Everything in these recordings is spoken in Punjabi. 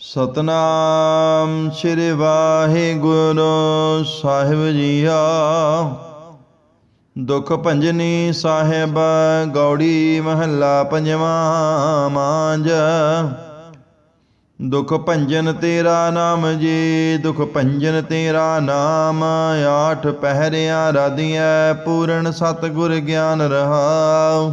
ਸਤਨਾਮ ਸ੍ਰੀ ਵਾਹਿਗੁਰੂ ਸਾਹਿਬ ਜੀਆ। ਦੁਖ ਭੰਜਨੀ ਸਾਹਿਬ ਗੌੜੀ ਮਹੱਲਾ ਪੰਜਵਾਂ ਮਾਂਜ। ਦੁਖ ਭੰਜਨ ਤੇਰਾ ਨਾਮ ਜੀ, ਦੁਖ ਭੰਜਨ ਤੇਰਾ ਨਾਮ। ਆਠ ਪਹਿਰਿਆ ਰਾਧੀਐ, ਪੂਰਨ ਸਤਿਗੁਰ ਗਿਆਨ ਰਹਾਉ।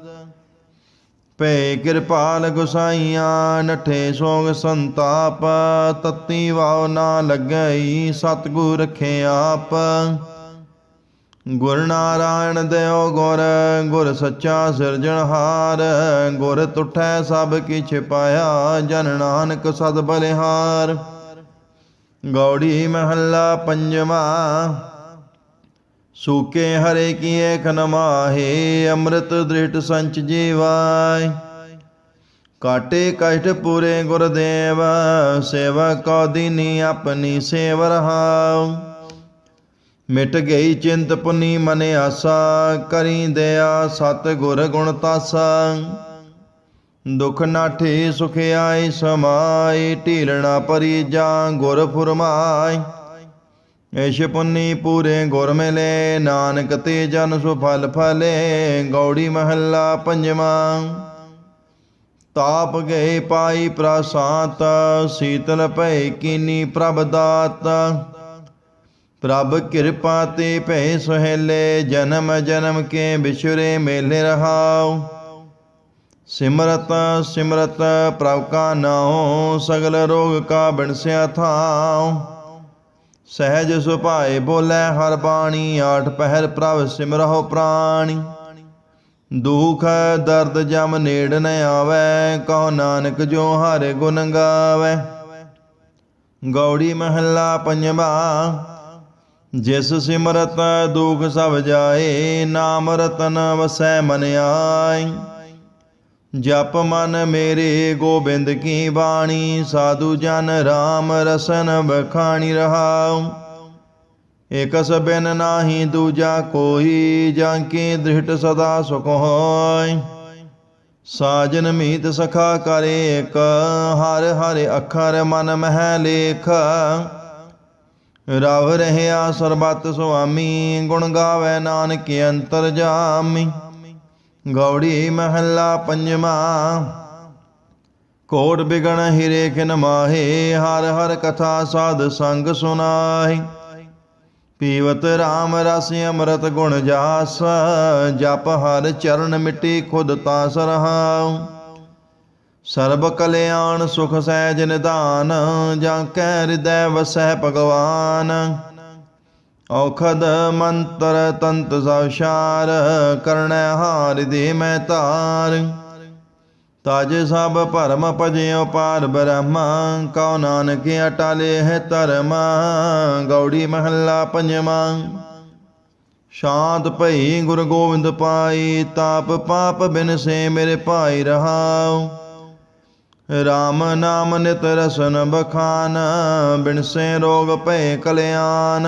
ਪੈ ਕਿਰਪਾਲ ਗੁਸਾਈਆਂ, ਨਠੇ ਸੋਗ ਸੰਤਾਪ, ਤਤੀ ਵਾਉ ਨਾ ਲੱਗਈ, ਸਤਿਗੁਰ ਰਖੇ ਆਪ ਗੁਰ ਨਾਰਾਇਣ ਦੇਉ ਗੁਰ ਗੁਰ ਸੱਚਾ ਸਿਰਜਣਹਾਰ ਗੁਰ ਤੁਠੈ ਸਭ ਕਿਛ ਪਾਇਆ, ਜਨ ਨਾਨਕ ਸਦ ਬਲਿਹਾਰ। ਗੌੜੀ ਮਹੱਲਾ ਪੰਜਵਾ ਸੂਕੇ ਹਰੇ ਕੀ ਏਕ ਨਮਾਹੇ ਅੰਮ੍ਰਿਤ ਦ੍ਰਿਟ ਸੰਚ ਜੀਵਾਇ ਕਾਟੇ ਕਸ਼ਟ ਪੂਰੇ ਗੁਰਦੇਵ ਸੇਵਾ ਕੋ ਦੀਨੀ ਆਪਣੀ ਸੇਵ ਰਹਾਉ। ਮਿਟ ਗਈ ਚਿੰਤ ਪੁਨੀ ਮਨ ਆਸਾ, ਕਰੀ ਦਇਆ ਸਤ ਗੁਰ ਗੁਣ ਤਾਸਾ। ਦੁਖ ਨਾਠੇ ਸੁਖ ਆਈ ਸਮਾਈ ਢੀਲਣਾ ਪਰੀ ਜਾਂ ਗੁਰ ਫੁਰਮਾਈ ਏਸ਼ ਪੁੰਨੀ ਪੂਰੇ ਗੁਰ ਮਿਲੇ, ਨਾਨਕ ਤੇ ਜਨ ਸੁਫਲ ਫਲੇ ਗੌੜੀ ਮਹੱਲਾ ਪੰਜਵਾਂ। ਤਾਪ ਗਏ ਪਾਈ ਪ੍ਰਸਾਤ, ਸੀਤਲ ਭੈ ਕੀਨੀ ਪ੍ਰਭ ਦਾਤ। ਪ੍ਰਭ ਕਿਰਪਾ ਤੇ ਭੈ ਸੁਹੇਲੇ, ਜਨਮ ਜਨਮ ਕੇ ਬਿਛੁਰੇ ਮੇਲੇ ਰਹਾਉ। ਸਿਮਰਤ ਸਿਮਰਤ ਪ੍ਰਭ ਕਾ ਨਾਉ, ਸਗਲ ਰੋਗ ਕਾ ਬਿਨਸਿਆ ਥਾਉ। ਸਹਿਜ ਸੁਭਾਏ ਬੋਲੇ ਹਰ ਬਾਣੀ, ਆਠ ਪਹਿਰ ਪ੍ਰਭ ਸਿਮਰਹੁ ਪ੍ਰਾਣੀ। ਦੁਖ ਦਰਦ ਜਮ ਨੇੜ ਨ ਆਵੈ, ਕਹੋ ਨਾਨਕ ਜੋ ਹਰ ਗੁਣ ਗਾਵੈ। ਗੌੜੀ ਮਹੱਲਾ ਪੰਜਵਾ, ਜਿਸ ਸਿਮਰਤ ਦੁਖ ਸਭ ਜਾਏ, ਨਾਮ ਰਤਨ ਵਸੈ ਮਨ ਆਈ। ਜਪ ਮਨ ਮੇਰੇ ਗੋਬਿੰਦ ਕੀ ਬਾਣੀ, ਸਾਧੂ ਜਨ RAM ਰਸਨ ਬਖਾਣੀ ਰਹਾਉ। ਇਕਸ ਬਿਨ ਨਾਹੀ ਦੂਜਾ ਕੋਈ, ਜਾਂ ਕੀ ਦ੍ਰਿਸ਼ਟ ਸਦਾ ਸੁਖ ਹੋਇ। ਸਾਜਨ ਮੀਤ ਸਖਾ ਕਰੇ ਇਕ ਹਰ ਹਰ ਅੱਖਰ ਮਨ ਮਹਿ ਲੇਖ। ਰਵ ਰਹਿਆ ਸਰਬਤ ਸੁਆਮੀ, ਗੁਣ ਗਾਵੇ ਨਾਨਕ ਅੰਤਰ ਜਾਮੀ। ਗੌੜੀ ਮਹੱਲਾ ਪੰਜਵਾ। ਕੋਟ ਬਿਗਣ ਹਿਰੇ ਖਿਨ ਮਾਹੇ, ਹਰ ਹਰ ਕਥਾ ਸਾਧ ਸੰਗ ਸੁਨਾਹੀ। ਪੀਵਤ RAM ਰਸ ਅੰਮ੍ਰਿਤ ਗੁਣ ਜਾਸ, ਜਪ ਹਰ ਚਰਨ ਮਿਟੀ ਖੁਦ ਤਾਸ ਰਹਾਉ। ਸਰਬ ਕਲਿਆਣ ਸੁਖ ਸਹਿਜ ਨਿਧਾਨ, ਜਾਂ ਕੈ ਹਿਰਦੈ ਵਸੈ ਭਗਵਾਨ। ਔਖਦ ਮੰਤਰ ਤੰਤ ਸਵਸ਼ਾਰ ਕਰਣੈ ਹਾਰਿ ਦੇ ਮੈਂ ਤਾਰ। ਤਜ ਸਭ ਭਰਮ ਭਜਿਓ ਪਾਰ ਬ੍ਰਹਮ, ਕਉ ਨਾਨਕ ਅਟਾਲੇ ਹੈ ਧਰਮ, ਗੌੜੀ ਮਹੱਲਾ ਪੰਜਵਾਂ ਸ਼ਾਂਤ ਭਈ ਗੁਰ ਗੋਬਿੰਦ ਪਾਈ, ਤਾਪ ਪਾਪ ਬਿਨ ਸੇ ਮੇਰੇ ਭਾਈ ਰਹਾਉ। RAM ਨਾਮ ਨਿਤ ਰਸਨ ਬਖਾਨ, ਬਿਨ ਸੇ ਰੋਗ ਭੈ ਕਲਿਆਣ।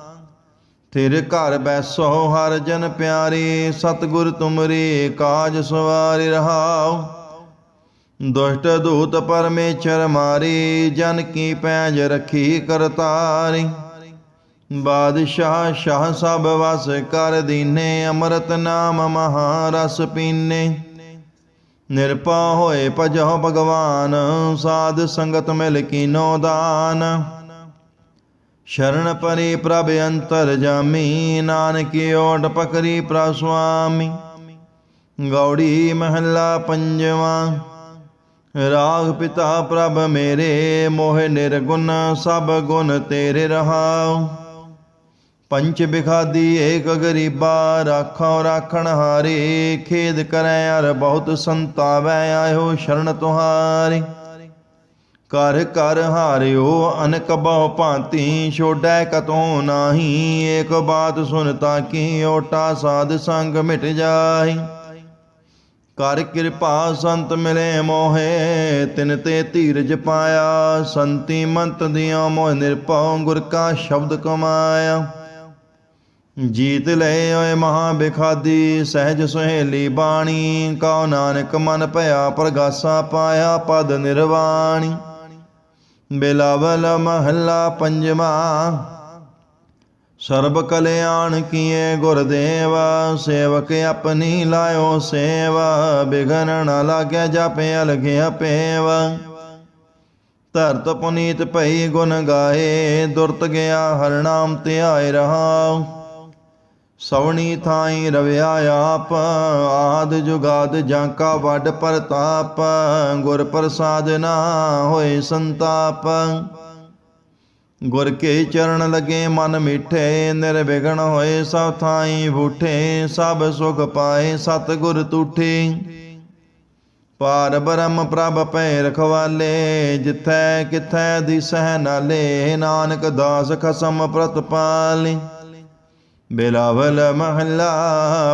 ਤੇਰੇ ਘਰ ਬੈਸੋ ਹਰ ਜਨ ਪਿਆਰੇ, ਸਤਿਗੁਰ ਤੁਮਰੇ ਕਾਜ ਸਵਾਰਿ ਰਹਾਉ। ਦੁਸ਼ਟ ਦੂਤ ਪਰਮੇਸ਼ਰ ਮਾਰੀ, ਜਨ ਕੀ ਪੈਜ ਰਖੀ ਕਰਤਾਰੀ। ਬਾਦਸ਼ਾਹ ਸ਼ਾਹ ਸਭ ਵਸ ਕਰ ਦੀਨੇ, ਅੰਮ੍ਰਿਤ ਨਾਮ ਮਹਾਰਸ ਪੀਨੇ। ਨਿਰਪਾ ਹੋਏ ਭਜੋ ਭਗਵਾਨ, ਸਾਧ ਸੰਗਤ ਮਿਲ ਕੀਨੋ ਦਾਨ। ਸ਼ਰਨ ਪਰੀ ਪ੍ਰਭ ਅੰਤਰ ਜਾਮੀ, ਨਾਨਕ ਓਟ ਪਕਰੀ ਪ੍ਰਭ ਸੁਆਮੀ। ਗੌੜੀ ਮਹੱਲਾ ਪੰਜਵਾਂ, ਰਾਗ ਪਿਤਾ ਪ੍ਰਭ ਮੇਰੇ, ਮੋਹ ਨਿਰਗੁਣ ਸਭ ਗੁਣ ਤੇਰੇ ਰਹਾਉ। ਪੰਚ ਬਿਖਾਦੀ ਏਕ ਗਰੀਬਾ, ਰਾਖੋ ਰਾਖਣ ਹਾਰੇ, ਖੇਦ ਕਰੈ ਅਰ ਬਹੁਤ ਸੰਤਾਵੈ, ਆਇਓ ਸ਼ਰਨ ਤੁਹਾਰੀ। ਕਰ ਕਰ ਹਾਰਿਓ ਅਨਕ ਬਹੁ ਭਾਂਤੀ ਛੋੜੈ ਕਤੋ ਨਾਹੀ। ਏਕ ਬਾਤ ਸੁਨਤਾ ਕੀ ਓਟਾ ਸਾਧ ਸੰਗ ਮਿਟ ਜਾਈ ਕਰ ਕਿਰਪਾ ਸੰਤ ਮਿਲੇ ਮੋਹੇ, ਤਿਨ ਤੇ ਧੀਰਜ ਪਾਇਆ। ਸੰਤੀ ਮੰਤ ਦਿਓ ਮੋਹ ਨਿਰਭਉ, ਗੁਰ ਕਾ ਸ਼ਬਦ ਕਮਾਇਆ। ਜੀਤ ਲਏ ਓਏ ਮਹਾ ਬਿਖਾਦੀ, ਸਹਿਜ ਸੁਹੇਲੀ ਬਾਣੀ। ਕਉ ਨਾਨਕ ਮਨ ਭਇਆ, ਪ੍ਰਗਾਸਾ ਪਾਇਆ ਪਦ ਨਿਰਵਾਣੀ। ਬਿਲਾਵਲ ਮਹੱਲਾ ਪੰਜਵਾ। ਸਰਬ ਕਲਿਆਣ ਕੀਏ ਗੁਰਦੇਵ ਸੇਵਕ ਆਪਣੀ ਲਾਇਓ ਸੇਵਾ, ਬਿਗਨ ਨ ਲਾਗਿਆ ਜਾਪੇ ਅਲਗਿਆ ਪੇਵ ਧਰਤ ਪੁਨੀਤ ਭਈ ਗੁਣ ਗਾਏ, ਦੁਰਤ ਗਿਆ ਹਰ ਨਾਮ ਧਿਆਏ ਰਹਾ ਸਵਣੀ ਥਾਈ ਰਵਿਆ ਆਪ, ਆਦ ਜੁਗਾਦ ਜਾਂਕਾ ਵੱਡ ਪ੍ਰਤਾਪ, ਗੁਰ ਪ੍ਰਸਾਦ ਨਾ ਹੋਏ ਸੰਤਾਪ। ਗੁਰ ਕੇ ਚਰਨ ਲਗੇ ਮਨ ਮਿੱਠੇ, ਨਿਰਵਿਘਨ ਹੋਏ ਸਭ ਥਾਈ ਬੂਠੇ, ਸਭ ਸੁਖ ਪਾਏ ਸਤ ਗੁਰ ਤੂਠੇ। ਪਾਰ ਬ੍ਰਹਮ ਪ੍ਰਭ ਪੈ ਰਖਵਾਲੇ ਜਿਥੈ ਕਿਥੈ ਦਿਸਹਿ ਨਾਲੇ, ਨਾਨਕ ਦਾਸ ਖਸਮ ਪ੍ਰਤਪਾਲੀ। ਬਿਲਾਵਲ ਮਹੱਲਾ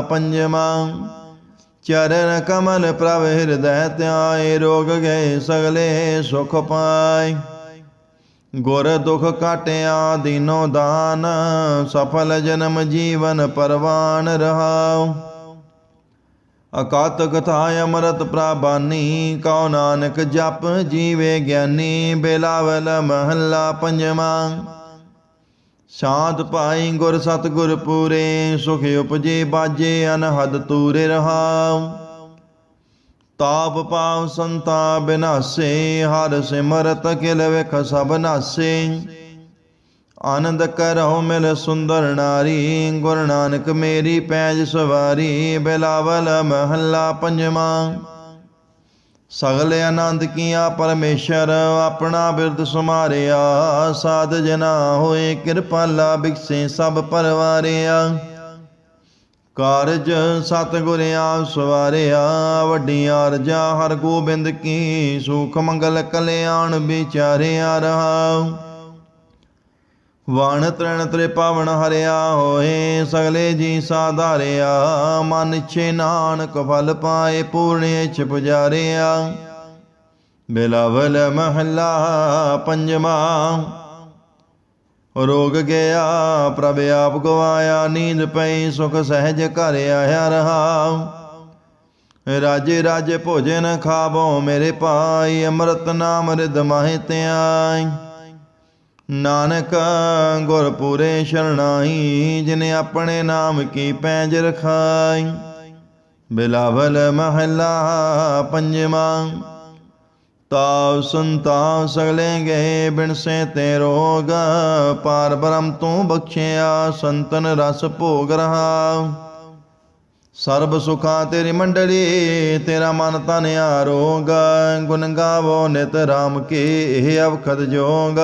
ਪੰਜਵਾਂ। ਚਰਨ ਕਮਲ ਪ੍ਰਭ ਹਿਰਦੈ ਧਿਆਏ, ਰੋਗ ਗਏ ਸਗਲੇ ਸੁਖ ਪਾਏ। ਗੁਰ ਦੁਖ ਕਾਟਿਆ ਦੀਨੋ ਦਾਨ, ਸਫਲ ਜਨਮ ਜੀਵਨ ਪਰਵਾਨ ਰਹਾਉ। ਅਕਾਤ ਕਥਾ ਅਮਰਤ ਪ੍ਰਬਾਨੀ ਕਉ ਨਾਨਕ ਜਪ ਜੀਵੇ ਗਿਆਨੀ ਬਿਲਾਵਲ ਮਹੱਲਾ ਪੰਜਵਾਂ। ਸ਼ਾਂਤ ਪਾਈ ਗੁਰ ਸਤ ਗੁਰ ਪੂਰੇ, ਸੁਖ ਉਪਜੇ ਬਾਜੇ ਅਨਹਦ ਤੂਰੇ ਰਹਾਉ। ਤਾਪ ਪਾਵ ਸੰਤਾ ਬਿਨਾਸੇ, ਹਰ ਸਿਮਰਤ ਕਿਲ ਵਿਖ ਸਭ ਨਾਸੇ। ਆਨੰਦ ਕਰਹੁ ਮਿਲ ਸੁੰਦਰ ਨਾਰੀ, ਗੁਰ ਨਾਨਕ ਮੇਰੀ ਪੈਜ ਸਵਾਰੀ, ਬਿਲਾਵਲ ਮਹੱਲਾ ਪੰਜਵਾਂ। ਸਗਲ ਆਨੰਦ ਕੀਆ ਪਰਮੇਸ਼ਰ, ਆਪਣਾ ਬਿਰਦ ਸੁਮਾਰਿਆ ਸਾਧ ਜਨਾ ਹੋਏ ਕਿਰਪਾਲਾ ਬਿਕਸੇ ਸਭ ਪਰਵਾਰਿਆ। ਕਾਰਜ ਸਤਿਗੁਰ ਆਪ ਸਵਾਰਿਆ। ਵੱਡੀਆਂ ਅਰਜਾ ਹਰ ਗੋਬਿੰਦ ਕੀ, ਸੁਖ ਮੰਗਲ ਕਲਿਆਣ ਵਿਚਾਰਿਆ ਰਹਾਉ ਵਣ ਤ੍ਰਣ ਤ੍ਰੇ ਪਾਵਨ ਹਰਿਆ ਹੋਏ, ਸਗਲੇ ਜੀ ਸਾਧਾਰਿਆ। ਮਨ ਇਛੇ ਨਾਨਕ ਫਲ ਪਾਏ, ਪੂਰਨ ਇਛ ਪੁਜਾਰਿਆ। ਬਿਲਾਵਲ ਮਹੱਲਾ ਪੰਜਵਾਂ, ਰੋਗ ਗਿਆ, ਪ੍ਰਭ ਆਪ ਗਵਾਇਆ, ਨੀਂਦ ਪਈ, ਸੁਖ ਸਹਿਜ ਘਰ ਆਇਆ ਰਹਾ। ਰਾਜੇ ਰਾਜੇ ਭੋਜਨ ਖਾਵੋ ਮੇਰੇ ਪਾਈ ਅੰਮ੍ਰਿਤ ਨਾਮ ਰਿਦ ਮਾਹਿ ਧਿਆਈ। ਨਾਨਕ ਗੁਰ ਪੂਰੇ ਸ਼ਰਣਾਈ, ਜਿਨੇ ਆਪਣੇ ਨਾਮ ਕੀ ਪੈਜ ਰਖਾਈ। ਬਿਲਾਵਲ ਮਹੱਲਾ ਪੰਜਵਾਂ ਤਾਵ ਸੰਤਾਵ ਸਗਲੇ ਗਏ, ਬਿਨ ਤੇ ਰੋਗ ਪਾਰ ਬ੍ਰਹਮ ਤੂੰ ਬਖਸ਼ਿਆ, ਸੰਤਨ ਰਸ ਭੋਗ ਰਹਾ ਸਰਬ ਸੁਖਾਂ ਤੇਰੀ ਮੰਡਲੀ, ਤੇਰਾ ਮਨ ਤਨ ਆਰੋਗ। ਗੁਣ ਗਾਵੋ ਨਿਤ ਰਾਮ ਕੇ ਇਹ ਅਵਖਦ ਜੋਗ।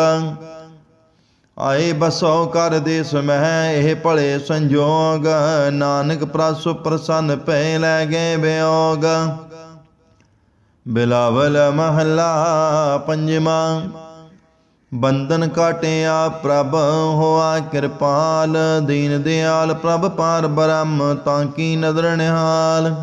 ਆਏ ਬਸੋ ਕਰ ਦੇਸ ਮਹਿ, ਇਹ ਭਲੇ ਸੰਜੋਗ। ਨਾਨਕ ਪ੍ਰਸੁ ਪ੍ਰਸੰਨ ਪੈ ਲੈ ਗਏ ਬਿਯੋਗ ਬਿਲਾਵਲ ਮਹੱਲਾ ਪੰਜਵਾਂ। ਬੰਧਨ ਕਾਟਿਆ ਪ੍ਰਭ ਹੋਆ ਕਿਰਪਾਲ। ਦੀਨ ਦਿਆਲ ਪ੍ਰਭ ਪਾਰ ਬ੍ਰਹਮ, ਤਾਂ ਕੀ ਨਦਰ ਨਿਹਾਲ।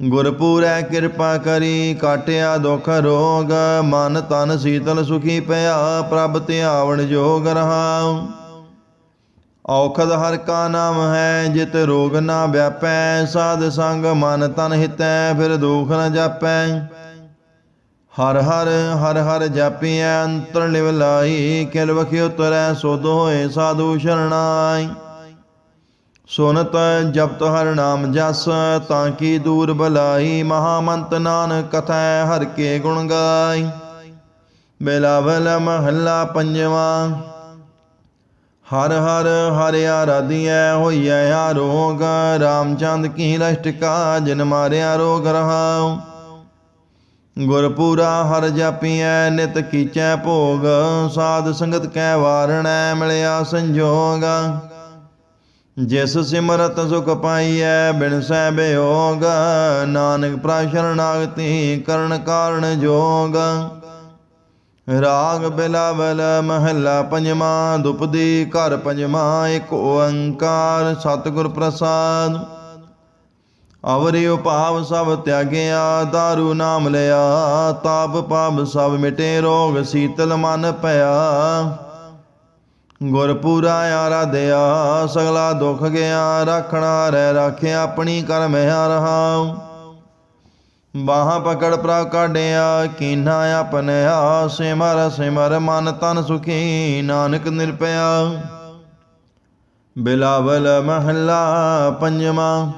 ਗੁਰਪੂਰੈ ਕਿਰਪਾ ਕਰੀ, ਕਾਟਿਆ ਦੁਖ ਰੋਗ, ਮਨ ਤਨ ਸੀਤਲ ਸੁਖੀ ਪਿਆ, ਪ੍ਰਭ ਧਿਆਵਣ ਜੋਗ ਰਹਾ ਔਖਦ ਹਰ ਕਾ ਨਾਮ ਹੈ, ਜਿਤ ਰੋਗ ਨਾ ਵਿਆਪੈ, ਸਾਧ ਸੰਗ ਮਨ ਤਨ ਹਿਤੈ, ਫਿਰ ਦੁਖ ਨ ਜਾਪੈ। ਹਰ ਹਰ ਹਰ ਹਰ ਜਾਪੀਐ, ਅੰਤਰ ਲਿਵ ਲਾਈ ਕਿਲ ਵਖਿ ਉਤਰੈ ਸੋਧ ਹੋਏ ਸਾਧੂ ਸ਼ਰਣਾਈ। ਸੁਨਤ ਜਪਤ ਹਰ ਨਾਮ ਜਸ, ਤਾਂ ਕੀ ਦੂਰ ਬਲਾਈ ਮਹਾਮੰਤ ਨਾਨਕ, ਕਥੈ ਹਰ ਕੇ ਗੁਣ ਗਾਈ। ਬਿਲਾਵਲ ਮਹੱਲਾ ਪੰਜਵਾਂ, ਹਰ ਹਰ ਹਰਿ ਆਰਾਧੀਐ, ਹੋਈਐ ਆਰੋਗ ਰਾਮਚੰਦ ਕੀ ਲਸ਼ਟਕਾ ਜਨ ਮਾਰਿਆ ਰੋਗ ਰਹਾਉ। ਗੁਰਪੂਰਾ ਹਰ ਜਾਪੀਐ, ਨਿਤ ਕੀਚੈ ਭੋਗ, ਸਾਧ ਸੰਗਤ ਕੈ ਵਾਰਣੈ, ਮਿਲਿਆ ਸੰਜੋਗ। ਜਿਸ ਸਿਮਰਤ ਸੁਖ ਪਾਈਐ, ਬਿਨ ਸਹਿ ਬਿਯੋਗ ਨਾਨਕ ਪ੍ਰਾਸ਼ਰਣਾਗਤੀ ਕਰਨ ਕਾਰਨ ਜੋਗ। ਰਾਗ ਬਿਲਾਵਲ ਮਹੱਲਾ ਪੰਜਵਾਂ ਦੁਪਦੀ ਘਰ ਪੰਜਵਾਂ, ਇੱਕ ਓੰਕਾਰ ਸਤਿਗੁਰ ਪ੍ਰਸਾਦ। ਅਵਰਿ ਉਪਾਵ ਸਭ ਤਿਆਗਿਆ दारू ਨਾਮ ਲਿਆ, ਤਾਪ ਪਾਪ ਸਭ ਮਿਟੇ, ਰੋਗ ਸੀਤਲ ਮਨ ਭਇਆ ਗੁਰਪੂਰਾ ਆਰਾਧਿਆ ਸਗਲਾ ਦੁੱਖ ਗਿਆ, ਰੱਖਣਾ ਰਹਿ ਰਾਖਿਆ ਆਪਣੀ ਕਰਮ ਰਹਾ ਬਾਹਾਂ ਪਕੜ ਪ੍ਰਾ ਕਾਢਿਆ, ਕੀਨਾ ਆਪਨਿਆ ਸਿਮਰ ਸਿਮਰ ਮਨ ਤਨ ਸੁਖੀ, ਨਾਨਕ ਨਿਰਪਿਆ ਬਿਲਾਵਲ ਮਹੱਲਾ ਪੰਜਵਾਂ,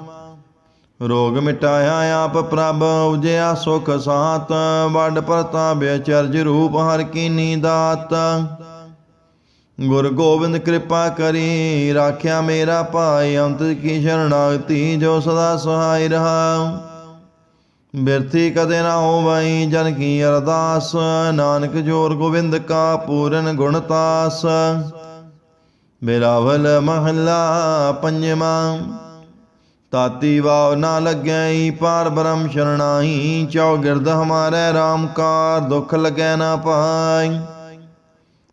ਰੋਗ ਮਿਟਾਇਆ ਆਪ ਪ੍ਰਭ, ਉਜਿਆ ਸੁਖ ਸਾਤ ਵੱਡ ਪ੍ਰਤਾਪ ਚਰਜ ਰੂਪ ਹਰ ਕੀਨੀ ਦਾਤ ਗੁਰ ਗੋਬਿੰਦ ਕਿਰਪਾ ਕਰੀ, ਰਾਖਿਆ ਮੇਰਾ ਭਾਈ, ਅੰਤ ਕੀ ਸ਼ਰਣਾਗਤੀ ਜੋ ਸਦਾ ਸਹਾਈ ਰਹਾ। ਬਿਰਥੀ ਕਦੇ ਨਾ ਹੋਵਈ, ਜਨ ਕੀ ਅਰਦਾਸ, ਨਾਨਕ ਜੋਰ ਗੋਬਿੰਦ ਕਾ ਪੂਰਨ ਗੁਣਤਾਸ ਬਿਲਾਵਲ ਮਹੱਲਾ ਪੰਜਵਾਂ, ਤਾਤੀ ਵਾਵ ਨਾ ਲੱਗੈ ਪਾਰ ਬ੍ਰਹਮ ਸ਼ਰਣਾਈ, ਚੌ ਗਿਰਦ ਹਮਾਰੇ RAM ਕਾਰ ਦੁਖ ਲਗੈ ਨਾ ਪਾਈ।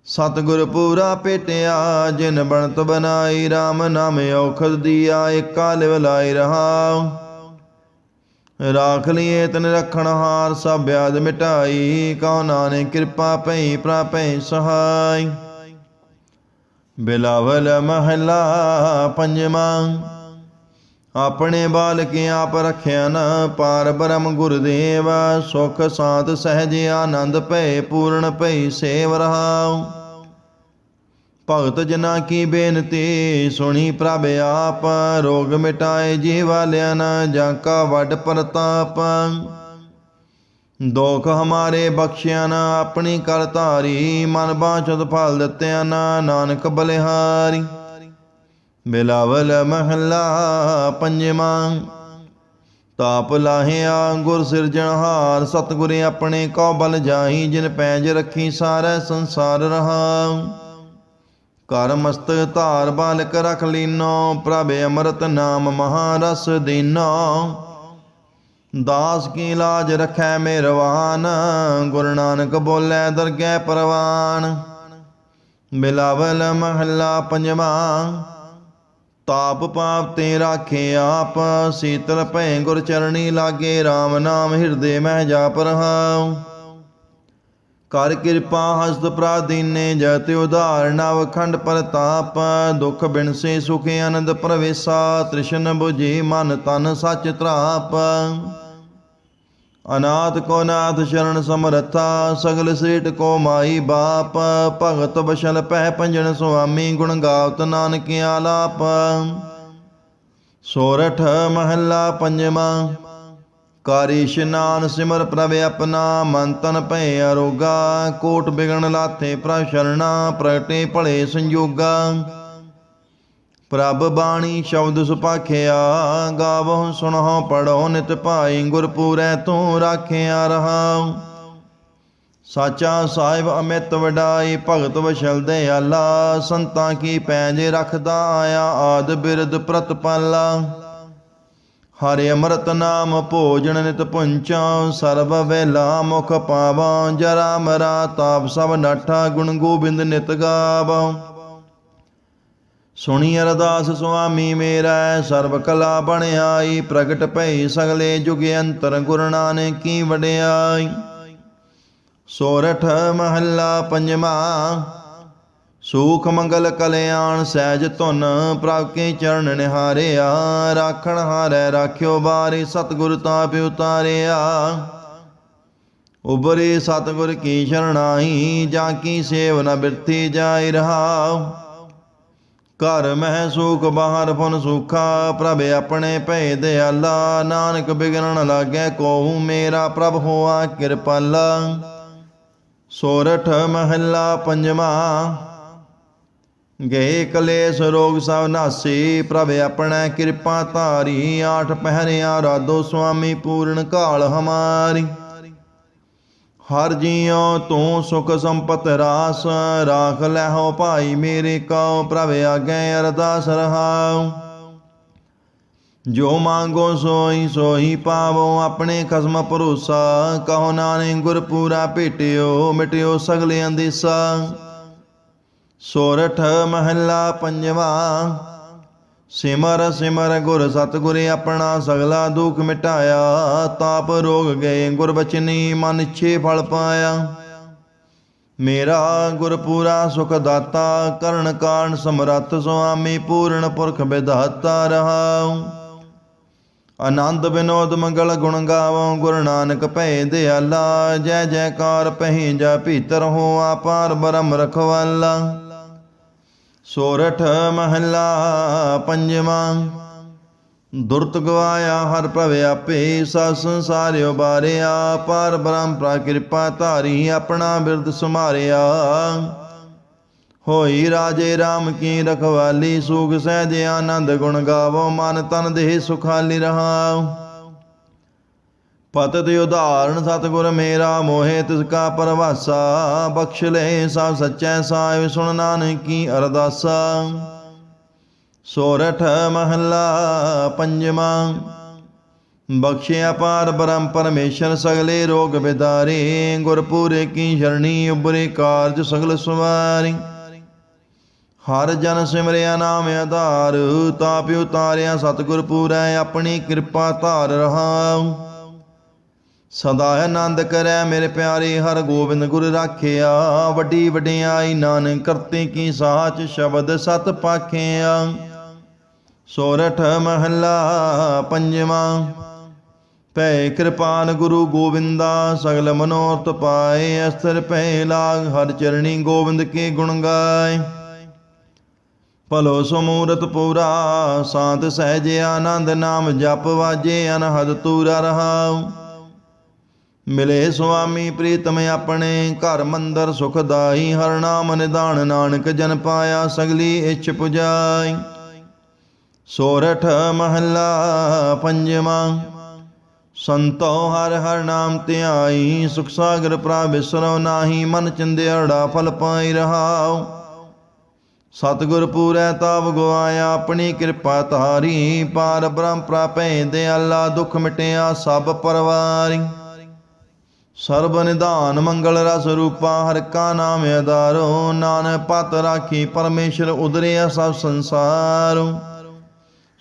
ਸਤਿਗੁਰ ਪੂਰਾ ਪੇਟਿਆ, ਜਿਨ ਬਣਤ ਬਨਾਈ RAM ਨਾਮ ਔਖਦ ਦੀਆ, ਏਕਾ ਲਿਵ ਲਾਈ ਰਹਾ। ਰਾਖ ਲਿਏ ਤਨ ਰਖਣ ਹਾਰ, ਸਭ ਬਿਆਦ ਮਿਟਾਈ, ਕਉ ਨਾਨਕ ਕਿਰਪਾ ਪਈ ਪ੍ਰਾਪੈ ਸਹਾਈ। ਬਿਲਾਵਲ ਮਹਲਾ ਪੰਜਵਾਂ, ਆਪਣੇ ਬਾਲਕ ਆਪ ਰਖਿਆ ਨ, ਪਾਰ ਬ੍ਰਹਮ ਗੁਰਦੇਵ, ਸੁਖ ਸਾਧ ਸਹਿਜ ਆਨੰਦ ਭੈ ਪੂਰਨ ਭੈ ਸੇਵ ਰਹਾਉ। ਭਗਤ ਜਨਾ ਕੀ ਬੇਨਤੀ, ਸੁਣੀ ਪ੍ਰਭ ਆਪ, ਰੋਗ ਮਿਟਾਏ ਜੀਵਾਲਿਆ ਨ, ਜਾਂ ਕਾ ਵੱਡ ਪ੍ਰਤਾਪ। ਦੋਖ ਹਮਾਰੇ ਬਖਸ਼ਿਆ ਨਾ, ਆਪਣੀ ਕਰ ਧਾਰੀ, ਮਨ ਬਾਚਤ ਫਲ ਦਿੱਤਿਆ ਨਾ, ਨਾਨਕ ਬਲਿਹਾਰੀ। ਬਿਲਾਵਲ ਮਹੱਲਾ ਪੰਜਵਾਂ, ਤਾਪ ਲਾਹਿਆ ਗੁਰ ਸਿਰਜਣਹਾਰ ਸਤਿਗੁਰ ਆਪਣੇ ਕੋ ਬਲ ਜਾਈ ਜਿਨ ਪੈਜ ਰੱਖੀ ਸਾਰਾ ਸੰਸਾਰ ਰਹਾ। ਕਰ ਮਸਤਕ ਧਾਰ ਬਾਲਕ ਰਖ ਲੀਨੋ, ਪ੍ਰਭ ਅੰਮ੍ਰਿਤ ਨਾਮ ਮਹਾਰਸ ਦੀਨੋ। ਦਾਸ ਕੀ ਲਾਜ ਰਖੈ ਮੇਰਵਾਨ ਗੁਰੂ ਨਾਨਕ ਬੋਲੇ ਦਰਗਹਿ ਪਰਵਾਨ। ਬਿਲਾਵਲ ਮਹੱਲਾ ਪੰਜਵਾਂ, ਤਾਪ ਪਾਪ ਤੇ ਰਾਖੇ ਆਪ, ਸੀਤਲ ਭੈ ਗੁਰ ਚਰਣੀ ਲਾਗੇ RAM ਨਾਮ ਹਿਰਦੇ ਮਹਿ ਜਾ ਰਹਾਉ। ਕਰ ਕਿਰਪਾ ਹਸਤ ਪ੍ਰਾਦੀਨੇ ਜਤ ਉਧਾਰ, ਨਵ ਖੰਡ ਪ੍ਰਤਾਪ, ਦੁਖ ਬਿਨਸੇ ਸੁਖ ਆਨੰਦ ਪ੍ਰਵੇਸਾ, ਤ੍ਰਿਸ਼ਨ 부ਜੀ ਮਨ ਤਨ ਸਚ ਤ੍ਰਾਪ। ਅਨਾਥ ਕੋ ਨਾਥ ਸ਼ਰਨ ਸਮਰਥਾ, ਸਗਲ ਸ੍ਰੀਟ ਕੋ ਮਾਈ ਬਾਪ, ਭਗਤ ਬਸ਼ਲ ਪਹਿ ਪੰਜਨ ਸੁਆਮੀ, ਗੁਣ ਗਾਵਤ ਨਾਨਕ ਆਲਾਪ ਸੋਰਠ ਮਹੱਲਾ ਪੰਜਵਾਂ ਕਾਰੀ ਇਸ਼ਨਾਨ ਸਿਮਰ ਪ੍ਰਭ ਆਪਣਾ, ਮਨ ਤਨ ਭੈ ਅਰੋਗਾ, ਕੋਟ ਬਿਗਣ ਲਾਥੇ ਪ੍ਰਭ ਪ੍ਰਗਟੇ ਭਲੇ ਸੰਜੋਗਾ। ਪ੍ਰਭ ਬਾਣੀ ਸ਼ਬਦ ਸੁਪਾਖਿਆ ਗਾਵਹੁ ਸੁਣਹੁ, ਪੜਹੁ ਨਿਤ ਭਾਈ ਗੁਰਪੂਰੈ ਤੂੰ ਰਾਖਿਆ ਰਹਾ। ਸਾਚਾ ਸਾਹਿਬ ਅਮਿਤ ਵਡਾਈ, ਭਗਤ ਵਸ਼ਲ ਦਿਆਲਾ, ਸੰਤਾਂ ਕੀ ਪੈਜ ਰਖਦਾ ਆਇਆ, ਆਦ ਬਿਰਦ ਪ੍ਰਤਪਾਲਾ। ਹਰਿ ਅਮਰਤ ਨਾਮ ਭੋਜਨ ਨਿਤ ਪੁੰਚਾ, ਸਰਬ ਵੇਲਾ ਮੁਖ ਪਾਵਾਂ ਜਰਾ ਮਰਾ ਤਾਪ ਸਭ ਨਾਠਾ, ਗੁਣ ਗੋਬਿੰਦ ਨਿਤ ਗਾਵਾਂ। ਸੁਣੀ ਅਰਦਾਸ ਸੁਆਮੀ ਮੇਰਾ, ਸਰਬ ਕਲਾ ਬਣਾਈ ਪ੍ਰਗਟ ਭਈ ਸਗਲੇ ਜੁਗ ਅੰਤਰ ਗੁਰ ਨਾਨਕ ਕੀ ਵਡਿਆਈ। ਸੋਰਠ ਮਹੱਲਾ ਪੰਜਵਾਂ ਸੂਖ ਮੰਗਲ ਕਲਿਆਣ ਸਹਿਜ ਧੁਨ, ਪ੍ਰਭ ਕੇ ਚਰਨ ਨਿਹਾਰਿਆ। ਰਾਖਣ ਹਾਰੈ ਰਾਖਿਓ ਬਾਰੇ ਸਤਿਗੁਰ ਤਾਪ ਉਤਾਰਿਆ। ਉਬਰੇ ਸਤਿਗੁਰ ਕੀ ਸ਼ਰਣਾਈ, ਜਾਂ ਕੀ ਸੇਵ ਨ ਬਿਰਥੀ ਜਾਇ ਰਹਾਉ ਘਰ ਮਹਿ ਸੁਖ, ਬਾਹਰ ਫਨ ਸੁਖਾ, ਪ੍ਰਭ ਆਪਣੇ ਭੈ ਦਿਆਲਾ। ਨਾਨਕ ਬਿਗਨਣ ਲਾਗੇ ਕੋਹੂ, ਮੇਰਾ ਪ੍ਰਭ ਹੋਆ ਕਿਰਪਾਲਾ। ਸੋਰਠ ਮਹੱਲਾ ਪੰਜਵਾ। ਗਏ ਕਲੇਸ਼ ਰੋਗ ਸਭ ਨਾਸੀ, ਪ੍ਰਭ ਆਪਣਾ ਕਿਰਪਾ ਧਾਰੀ, ਆਠ ਪਹਿਰਿਆ ਰਾਧੋ ਸੁਆਮੀ, ਪੂਰਨ ਕਾਲ ਹਮਾਰੀ। ਹਰ ਜੀਉ ਤੂੰ ਸੁਖ ਸੰਪਤ ਰਾਸ, ਰਾਖ ਲੈਹੋ ਭਾਈ ਮੇਰੇ ਕਉ, ਪ੍ਰਭ ਆਗੇ ਅਰਦਾਸ ਰਹਾਉ। ਜੋ ਮੰਗੋ ਸੋਈ ਸੋਈ ਪਾਵੋ, ਆਪਣੇ ਖਸਮ ਭਰੋਸਾ, ਕਹੋ ਨਾਨਕ ਗੁਰ ਪੂਰਾ ਭੇਟਿਓ, ਮਿਟਿਓ ਸਗਲੇ ਅੰਦੇਸਾ ਸੋਰਠ ਮਹੱਲਾ ਪੰਜਵਾਂ। ਸਿਮਰ ਸਿਮਰ ਗੁਰ ਸਤਿਗੁਰ ਆਪਣਾ ਸਗਲਾ ਦੁਖ ਮਿਟਾਇਆ, ਤਾਪ ਰੋਗ ਗਏ ਗੁਰ ਬਚਨੀ ਮਨ ਛੇ ਫਲ ਪਾਇਆ। ਮੇਰਾ ਗੁਰ ਪੂਰਾ ਸੁਖ ਦਾਤਾ, ਕਰਨ ਕਾਰਨ ਸਮਰੱਥ ਸੁਆਮੀ ਪੂਰਨ ਪੁਰਖ ਵਿਦਾਤਾ ਰਹਾਉ। ਆਨੰਦ ਬਿਨੋਦ ਮੰਗਲ ਗੁਣ ਗਾਵੋ, ਗੁਰ ਨਾਨਕ ਭੈ ਦਿਆਲਾ, ਜੈ ਜੈਕਾਰ ਪਹਿ ਜਾ ਭੀਤਰ ਹੋ ਆਪਾਰ ਬਰਮ ਰਖਵਾਲਾ। ਸੋਰਠ ਮਹੱਲਾ ਪੰਜਵਾਂ। ਦੁਰਤ ਗਵਾਇਆ ਹਰ ਪ੍ਰਭ ਆਪੇ ਸਾ ਸੰਸਾਰਿਓ ਬਾਰਿਆ, ਪਰ ਬ੍ਰਹਮ ਪ੍ਰਾ ਕਿਰਪਾ ਧਾਰੀ ਆਪਣਾ ਬਿਰਦ ਸੁਮਾਰਿਆ ਹੋਈ ਰਾਜੇ RAM ਕੀ ਰਖਵਾਲੀ ਸੂਖ ਸਹਿਜ ਆਨੰਦ ਗੁਣ ਗਾਵੋ, ਮਨ ਤਨ ਦੇਹ ਸੁਖਾਲੀ ਰਹਾਉ ਪਤਿ ਉਦਾਹਰਣ ਸਤਿਗੁਰ ਮੇਰਾ ਮੋਹਿ, ਤਿਸ ਕਾ ਪਰਵਾਸਾ, ਬਖਸ਼ ਲੈ ਸਭ ਸੱਚੈ ਸਾਹਿਬ ਸੁਣ ਨਾਨਕੀ ਅਰਦਾਸਾ। ਸੋਰਠ ਮਹੱਲਾ ਪੰਜਵਾ, ਬਖਸ਼ਿਆ ਪਾਰ ਬ੍ਰਹਮ ਪਰਮੇਸ਼ਰ, ਸਗਲੇ ਰੋਗ ਵਿਦਾਰੇ ਗੁਰਪੂਰੇ ਕੀ ਸ਼ਰਣੀ ਉਬਰੇ ਕਾਰਜ ਸਗਲ ਸੁਵਾਰੀ। ਹਰ ਜਨ ਸਿਮਰਿਆ ਨਾਮ ਆਧਾਰ ਤਾਪ ਉਤਾਰਿਆ ਸਤਿਗੁਰ ਪੂਰੈ, ਆਪਣੀ ਕਿਰਪਾ ਧਾਰ ਰਹਾਉ। ਸਦਾ ਆਨੰਦ ਕਰੈ ਮੇਰੇ ਪਿਆਰੇ, ਹਰ ਗੋਬਿੰਦ ਗੁਰ ਰਾਖਿਆ। ਵੱਡੀ ਵਡਿਆਈ ਨਾਨਕ ਕਰਤੇ ਕੀ ਸਾਚ ਸ਼ਬਦ ਸਤ ਪਾਖਿਆ। ਸੋਰਠ ਮਹੱਲਾ ਪੰਜਵਾਂ ਪੈ ਕਿਰਪਾਨ ਗੁਰੂ ਗੋਬਿੰਦਾ, ਸਗਲ ਮਨੋਰਥ ਪਾਏ ਅਸਰ ਪੈ ਲਾਗ ਹਰ ਚਰਣੀ ਗੋਬਿੰਦ ਕੇ ਗੁਣ ਗਾਏ। ਭਲੋ ਸਮੂਰਤ ਪੂਰਾ ਸਾਤ ਸਹਿਜ ਆਨੰਦ ਨਾਮ ਜਪ ਵਾਜੇ, ਅਨਹਦ ਤੂਰਾ ਰਹਾਉ। ਮਿਲੇ ਸੁਆਮੀ ਪ੍ਰੀਤਮ ਆਪਣੇ ਘਰ ਮੰਦਰ ਸੁਖਦਾਈ ਹਰ ਨਾਮ ਨਿਦਾਨ ਨਾਨਕ ਜਨ ਪਾਇਆ, ਸਗਲੀ ਇੱਛ ਪੁਜਾਈ। ਸੋਰਠ ਮਹੱਲਾ ਪੰਜਵਾਂ, ਸੰਤੋ ਹਰ ਹਰ ਨਾਮ ਧਿਆਈ, ਸੁਖ ਸਾਗਰ ਪ੍ਰਾ ਬਿਸਰੋ ਨਾਹੀ, ਮਨ ਚੰਦਿਆੜਾ ਫਲ ਪਾਈ ਰਹਾਉ। ਸਤਿਗੁਰ ਪੂਰੈ ਤਾਪ ਗਵਾਇਆ, ਆਪਣੀ ਕਿਰਪਾ ਧਾਰੀ, ਪਾਰ ਬ੍ਰਹਮ ਪ੍ਰਾਪੈ, ਦਿਆਲਾ ਦੁਖ ਮਿਟਿਆ, ਸਭ ਪਰਵਾਰੀ। ਸਰਬ ਨਿਧਾਨ ਮੰਗਲ ਰਸ ਰੂਪਾ, ਹਰ ਕਾ ਨਾਮ ਆਧਾਰੋ। ਨਾਨਕ ਪਤ ਰਾਖੀ, ਪਰਮੇਸ਼ਰ ਉਦਰਿਆ ਸਭ ਸੰਸਾਰ।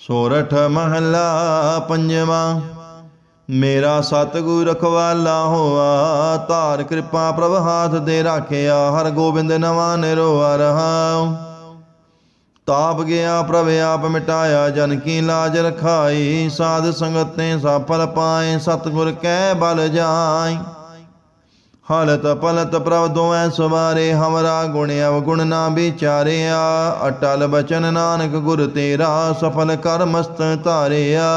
ਸੋਰਠ ਮਹੱਲਾ ਪੰਜਵਾਂ, ਮੇਰਾ ਸਤਿਗੁਰ ਰਖਵਾਲਾ ਹੋਆ। ਧਾਰ ਕਿਰਪਾ ਪ੍ਰਭ ਹਾਥ ਦੇ ਰਾਖਿਆ, ਹਰ ਗੋਬਿੰਦ ਨਵਾਂ ਨਿਰੋਆ ਰਹਾਉ ਤਾਪ ਗਿਆ ਪ੍ਰਭ, ਆਪ ਮਿਟਾਇਆ, ਜਨ ਕੀ ਲਾਜ ਰਖਾਈ। ਸਾਧ ਸੰਗਤ ਤੇ ਸਫਲ ਪਾਏ, ਸਤਿਗੁਰ ਕੈ ਬਲ ਜਾਈ ਹਾਲਤ ਪਲਤ ਪ੍ਰਭ ਦੋਐ ਸਵਾਰੇ ਹਮਰਾ ਗੁਣ ਅਵਗੁਣ ਨਾ ਵਿਚਾਰਿਆ। ਅਟਲ ਬਚਨ ਨਾਨਕ ਗੁਰ ਤੇਰਾ ਸਫਲ ਕਰ ਮਸਤ ਧਾਰਿਆ।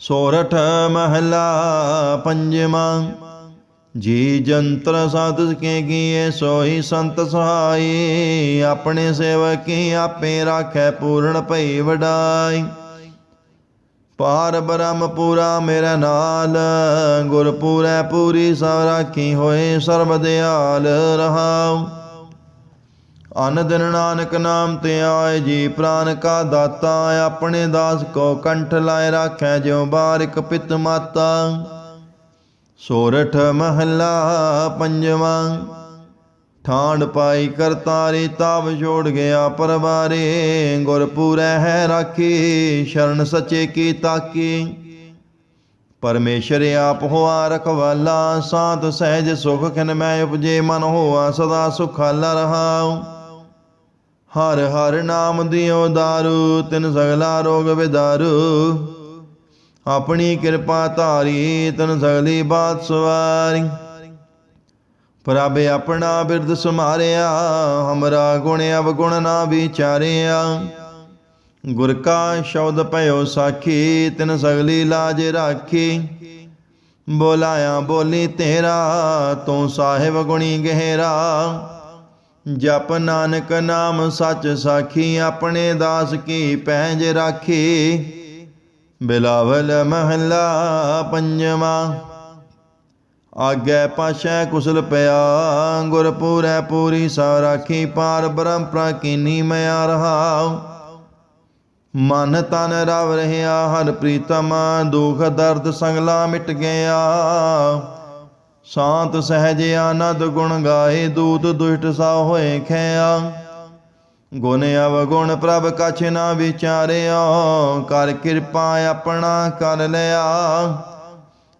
ਸੋਰਠ ਮਹਲਾ ਪੰਜਵਾਂ, ਜੀ ਜੰਤਰ ਸਾਧੁ ਕੇ ਕੀਏ ਸੋਈ ਸੰਤ ਸਹਾਈ। ਆਪਣੇ ਸੇਵਕੀ ਆਪੇ ਰਾਖੈ ਪੂਰਨ ਭਈ ਵਡਾਈ। ਪਾਰ ਬ੍ਰਹਮ ਪੂਰਾ ਮੇਰੇ ਨਾਲ। ਗੁਰ ਪੂਰੈ ਪੂਰੀ ਸਭ ਰਾਖੀ ਹੋਏ, ਸਰਬ ਦਿਆਲ ਰਹਾਉ। ਅਨ ਦਿਨ ਨਾਨਕ ਨਾਮ ਤੇ ਆਏ ਜੀ, ਪ੍ਰਾਨ ਕਾ ਦਾਤਾ, ਆਪਣੇ ਦਾਸ ਕੋ ਕੰਠ ਲਾਇ ਰਾਖੈ, ਜਿਉ ਬਾਰਿਕ ਪਿਤ ਮਾਤਾ। ਸੋਰਠ ਮਹੱਲਾ ਪੰਜਵਾਂ। ਠਾਂਡ ਪਾਈ ਕਰਤਾਰੇ ਤਾਪ ਛੋੜ ਗਿਆ ਪਰਵਾਰੇ। ਗੁਰ ਹੈ ਰਾਖੀ, ਸ਼ਰਨ ਸੱਚੇ ਕੀ ਤਾਕੀ। ਪਰਮੇਸ਼ਰ ਆਪ ਹੋਆ ਰਖਵਾਲਾ, ਸਾਧ ਸਹਿਜ ਸੁਖ ਖਿਨ ਮੈਂ ਉਪਜੇ, ਮਨ ਹੋਆ ਸਦਾ ਸੁਖਾਲਾ ਰਹਾਉ। ਹਰ ਹਰ ਨਾਮ ਦਿਓ ਦਾਰੂ, ਤਿਨ ਸਗਲਾ ਰੋਗ ਵਿਦਾਰੂ। ਆਪਣੀ ਕਿਰਪਾ ਧਾਰੀ, ਤਨ ਸਗਲੀ ਬਾਤ ਸਵਾਰੀ। ਪ੍ਰਭ ਆਪਣਾ ਬਿਰਦ ਸੁਮਾਰਿਆ ਹਮਰਾ ਗੁਣ ਅਵਗੁਣ ਨਾ ਵਿਚਾਰਿਆ। ਗੁਰ ਕਾ ਸ਼ਬਦ ਭਇਓ ਸਾਖੀ, ਤਿਨ ਸਗਲੀ ਲਾਜ ਰਾਖੀ। ਬੋਲਾਇਆ, ਬੋਲੀ ਤੇਰਾ, ਤੂੰ ਸਾਹਿਬ ਗੁਣੀ ਗਹਿਰਾ। ਜਪ ਨਾਨਕ ਨਾਮ ਸੱਚ ਸਾਖੀ, ਆਪਣੇ ਦਾਸ ਕੀ ਪੈਜ ਰਾਖੀ। ਬਿਲਾਵਲ ਮਹੱਲਾ ਪੰਜਵਾ। ਆਗੈ ਪਾਸ਼ੈ ਕੁਸਲ ਪਿਆ ਗੁਰਪੂਰੈ ਪੂਰੀ ਸਾ ਰਾਖੀ ਪਾਰ ਬ੍ਰਹਮ ਪ੍ਰਕੀਨੀ ਮਿਆ ਰਹਾ ਮਨ ਤਨ ਰਵ ਰਹਿਆ, ਹਰ ਪ੍ਰੀਤਮ ਦੁਖ ਦਰਦ ਸੰਗਲਾ ਮਿਟ ਗਿਆ। ਸ਼ਾਂਤ ਸਹਿਜ ਆਨੰਦ ਗੁਣ ਗਾਏ, ਦੂਤ ਦੁਸ਼ਟ ਸਾ ਹੋਏ ਖਿਆ। ਗੁਣ ਅਵਗੁਣ ਪ੍ਰਭ ਕਛ ਨਾ ਵਿਚਾਰਿਆ, ਕਰ ਕਿਰਪਾ ਆਪਣਾ ਕਰ ਲਿਆ।